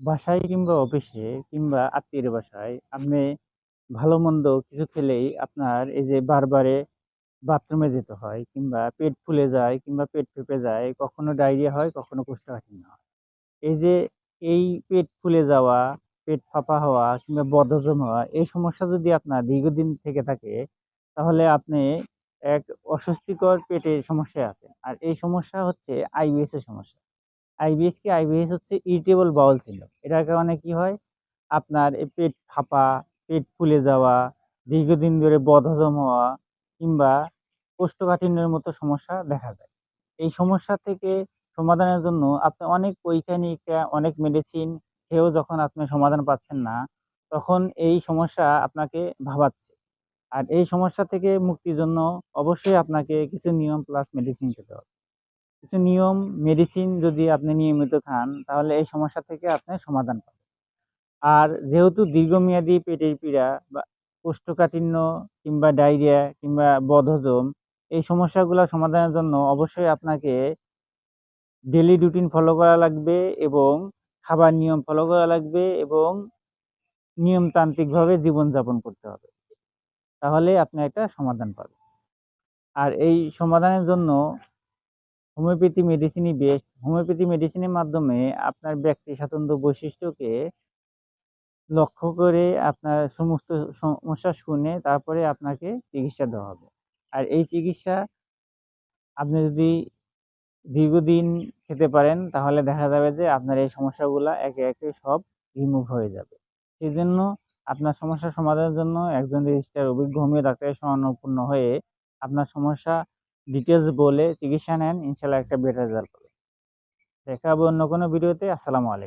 বাসায় কিংবা অফিসে কিংবা আত্মীয়ের বাসায় আপনি ভালো-মন্দ কিছু খেলেই আপনার এই যে বারবারে বাথরুমে যেতে হয় কিংবা পেট ফুলে যায় কিংবা পেট ফেঁপে যায়, কখনো ডায়রিয়া হয়, কখনো কোষ্ঠকাঠিন্য হয়। এই যে এই পেট ফুলে যাওয়া, পেট ফাঁপা হওয়া কিংবা বদহজম হওয়া এই সমস্যা যদি আপনার দীর্ঘদিন থেকে থাকে, তাহলে আপনি এক অস্বস্তিকর পেটের সমস্যায় আছেন। আর এই সমস্যা হচ্ছে আইবিএস এর সমস্যা। আইবিএস কি? আইবিএস হচ্ছে ইরিটেবল বাউল সিনড্রোম। এটার কারণে কি হয়? আপনার পেট ফাঁপা, পেট ফুলে যাওয়া, দীর্ঘদিন ধরে বদহজম হওয়া কিংবা কোষ্ঠকাঠিন্যের মতো সমস্যা দেখা দেয়। এই সমস্যা থেকে সমাধানের জন্য আপনি অনেক পরীক্ষা-নিরীক্ষা, অনেক মেডিসিন খেয়েও যখন আপনি সমাধান পাচ্ছেন না, তখন এই সমস্যা আপনাকে ভাবাচ্ছে। আর এই সমস্যা থেকে মুক্তির জন্য অবশ্যই আপনাকে কিছু নিয়ম প্লাস মেডিসিন খেতে হবে। কিছু নিয়ম, মেডিসিন যদি আপনি নিয়মিত খান, তাহলে এই সমস্যা থেকে আপনি সমাধান পাবেন। আর যেহেতু দীর্ঘমেয়াদী পেটের পীড়া বা কোষ্ঠকাঠিন্য কিংবা ডায়রিয়া কিংবা বদহজম এই সমস্যাগুলো সমাধানের জন্য অবশ্যই আপনাকে ডেলি রুটিন ফলো করা লাগবে এবং খাবার নিয়ম ফলো করা লাগবে এবং নিয়মতান্ত্রিকভাবে জীবনযাপন করতে হবে। তাহলে আপনি একটা সমাধান পাবেন। আর এই সমাধানের জন্য হোমিওপ্যাথি মেডিসিনই বেস্ট। হোমিওপ্যাথি মেডিসিনের মাধ্যমে আপনার ব্যক্তি স্বাতন্ত্র্য বৈশিষ্ট্যকে লক্ষ্য করে আপনার সমস্ত সমস্যা শুনে তারপরে আপনাকে চিকিৎসা দেওয়া হবে। আর এই চিকিৎসা আপনি যদি দীর্ঘদিন খেতে পারেন তাহলে দেখা যাবে যে আপনার এই সমস্যাগুলো একে, একে সব রিমুভ হয়ে যাবে। সেই জন্য আপনার সমস্যার সমাধানের জন্য একজন রেজিস্টার অভিজ্ঞ হোমিও ডাক্তারের শরণাপন্ন হয়ে আপনার সমস্যা ডিটেইলস বলে চিকিৎসা নেন, ইনশাল্লাহ একটা বেটার রেজাল্ট পাবেন। দেখা হবে অন্য কোনো ভিডিওতে। আসসালামু আলাইকুম।